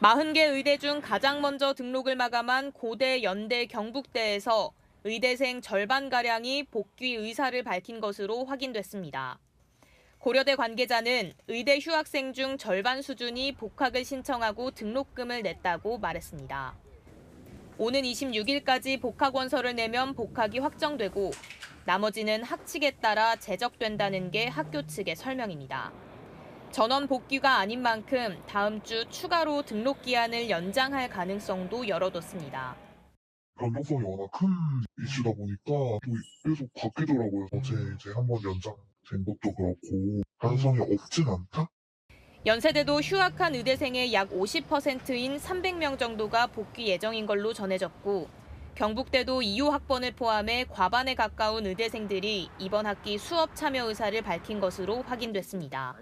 40개 의대 중 가장 먼저 등록을 마감한 고대, 연대, 경북대에서 의대생 절반가량이 복귀 의사를 밝힌 것으로 확인됐습니다. 고려대 관계자는 의대 휴학생 중 절반 수준이 복학을 신청하고 등록금을 냈다고 말했습니다. 오는 26일까지 복학 원서를 내면 복학이 확정되고 나머지는 학칙에 따라 제적된다는 게 학교 측의 설명입니다. 전원 복귀가 아닌 만큼 다음 주 추가로 등록 기한을 연장할 가능성도 열어뒀습니다. 변동성이 워낙 큰 이슈다 보니까 또 계속 바뀌더라고요. 어제 이제 한번 연장된 것도 그렇고 가능성이 없진 않다? 연세대도 휴학한 의대생의 약 50%인 300명 정도가 복귀 예정인 걸로 전해졌고 경북대도 2호 학번을 포함해 과반에 가까운 의대생들이 이번 학기 수업 참여 의사를 밝힌 것으로 확인됐습니다.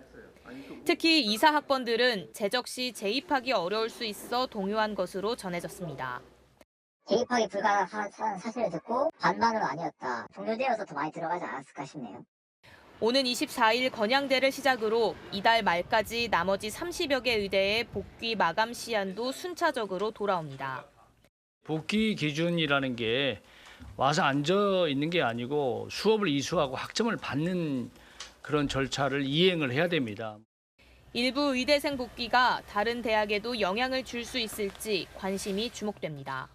특히 이사 학번들은 재적 시 재입하기 어려울 수 있어 동요한 것으로 전해졌습니다. 개입하기 불가한 사실을 듣고 반반으로 아니었다. 동료되어서 더 많이 들어가지 않았을까 싶네요. 오는 24일 건양대를 시작으로 이달 말까지 나머지 30여 개 의대의 복귀 마감 시한도 순차적으로 돌아옵니다. 복귀 기준이라는 게 와서 앉아 있는 게 아니고 수업을 이수하고 학점을 받는 그런 절차를 이행을 해야 됩니다. 일부 의대생 복귀가 다른 대학에도 영향을 줄 수 있을지 관심이 주목됩니다.